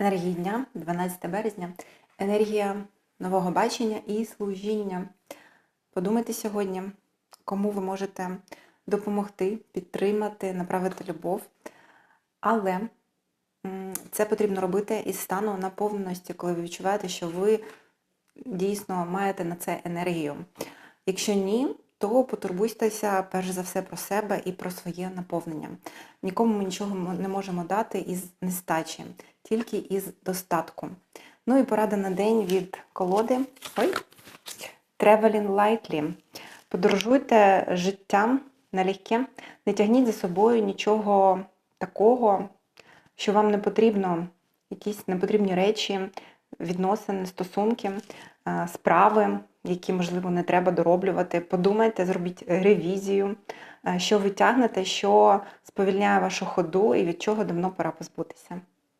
Енергії дня, 12 березня, енергія нового бачення і служіння. Подумайте сьогодні, кому ви можете допомогти, підтримати, направити любов. Але це потрібно робити із стану наповненості, коли ви відчуваєте, що ви дійсно маєте на це енергію. Якщо ні, то потурбуйтеся перш за все про себе і про своє наповнення. Нікому ми нічого не можемо дати із нестачі, тільки із достатку. Ну і порада на день від колоди. Ой. Traveling lightly. Подорожуйте життям налегке, не тягніть за собою нічого такого, що вам не потрібно, якісь непотрібні речі, відносини, стосунки, справи, які, можливо, не треба дороблювати. Подумайте, зробіть ревізію, е, що ви тягнете, що сповільняє вашу ходу і від чого давно пора позбутися.